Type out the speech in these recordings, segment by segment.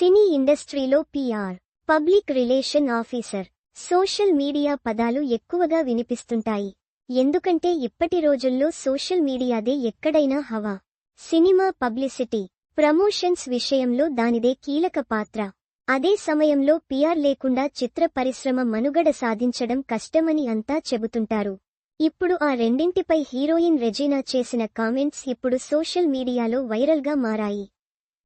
సినీ ఇండస్ట్రీలో PR public relation officer. Social media పదాలు ఎక్కువగా వినిపిస్తుంటాయి. ఎందుకంటే ఇప్పటి రోజుల్లో సోషల్ మీడియాదే ఎక్కడైనా హవా. సినిమా పబ్లిసిటీ ప్రమోషన్స్ విషయంలో దానిదే కీలక పాత్ర. అదే సమయంలో పిఆర్ లేకుండా చిత్ర పరిశ్రమ మనుగడ సాధించడం కష్టమని అంతా చెబుతుంటారు. ఇప్పుడు ఆ రెండింటిపై హీరోయిన్ రెజీనా చేసిన కామెంట్స్ ఇప్పుడు సోషల్ మీడియాలో వైరల్గా మారాయి.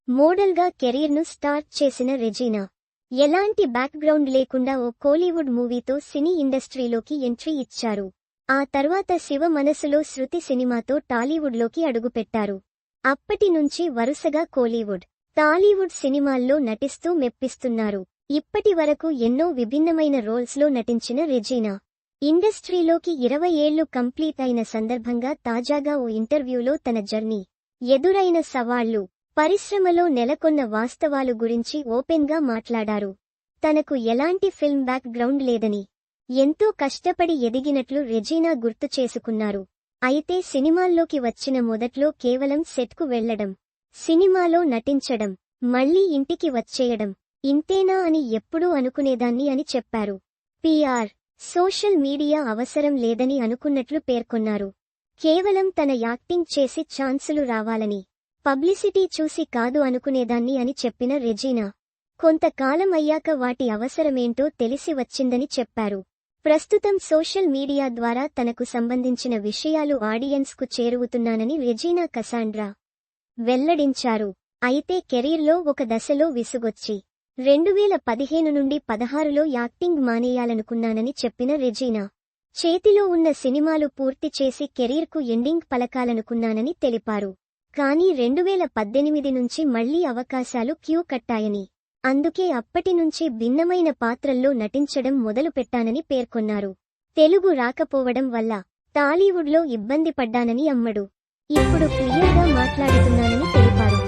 మోడల్గా కెరీర్ను స్టార్ట్ చేసిన రెజీనా. ఎలాంటి బ్యాక్గ్రౌండ్ లేకుండా ఓ కోలీవుడ్ మూవీతో సినీ ఇండస్ట్రీలోకి ఎంట్రీ ఇచ్చారు. ఆ తర్వాత శివ మనసులో శృతి సినిమాతో టాలీవుడ్లోకి అడుగుపెట్టారు. అప్పటి నుంచి వరుసగా కోలీవుడ్ టాలీవుడ్ సినిమాల్లో నటిస్తూ మెప్పిస్తున్నారు. ఇప్పటి వరకు ఎన్నో విభిన్నమైన రోల్స్లో నటించిన రెజీనా. ఇండస్ట్రీలోకి ఇరవై ఏళ్ళు కంప్లీట్ అయిన సందర్భంగా తాజాగా ఓ ఇంటర్వ్యూలో తన జర్నీ ఎదురైన సవాళ్ళు పరిశ్రమలో నెలకొన్న వాస్తవాలు గురించి ఓపెన్గా మాట్లాడారు. తనకు ఎలాంటి ఫిల్మ్ బ్యాక్ గ్రౌండ్ లేదని ఎంతో కష్టపడి ఎదిగినట్లు రెజీనా గుర్తు చేసుకున్నారు. అయితే సినిమాల్లోకి వచ్చిన మొదట్లో కేవలం సెట్కు వెళ్ళడం సినిమాలో నటించడం మళ్ళీ ఇంటికి వచ్చేయడం ఇంతేనా అని ఎప్పుడూ అనుకునేదాన్ని అని చెప్పారు. పిఆర్ సోషల్ మీడియా అవసరం లేదని అనుకున్నట్లు పేర్కొన్నారు. కేవలం తన యాక్టింగ్ చేసి ఛాన్సులు రావాలని పబ్లిసిటీ చూసి కాదు అనుకునేదాన్ని అని చెప్పిన రెజీనా. కొంతకాలం అయ్యాక వాటి అవసరమేంటో తెలిసి వచ్చిందని చెప్పారు. ప్రస్తుతం సోషల్ మీడియా ద్వారా తనకు సంబంధించిన విషయాలు ఆడియన్స్కు చేరువుతున్నానని రెజీనా కసాండ్రా వెల్లడించారు. అయితే కెరీర్లో ఒక దశలో విసుగొచ్చి రెండువేల పదిహేను నుండి పదహారులో యాక్టింగ్ మానేయాలనుకున్నానని చెప్పిన రెజీనా చేతిలో ఉన్న సినిమాలు పూర్తి చేసి కెరీర్కు ఎండింగ్ పలకాలనుకున్నానని తెలిపారు. కానీ రెండువేల పద్దెనిమిది నుంచి మళ్ళీ అవకాశాలు క్యూ కట్టాయని. అందుకే అప్పటి నుంచి భిన్నమైన పాత్రల్లో నటించడం మొదలుపెట్టానని పేర్కొన్నారు. తెలుగు రాకపోవడం వల్ల టాలీవుడ్లో ఇబ్బంది పడ్డానని అమ్మడు. ఇప్పుడు క్లియర్గా మాట్లాడుతున్నానని తెలిపారు.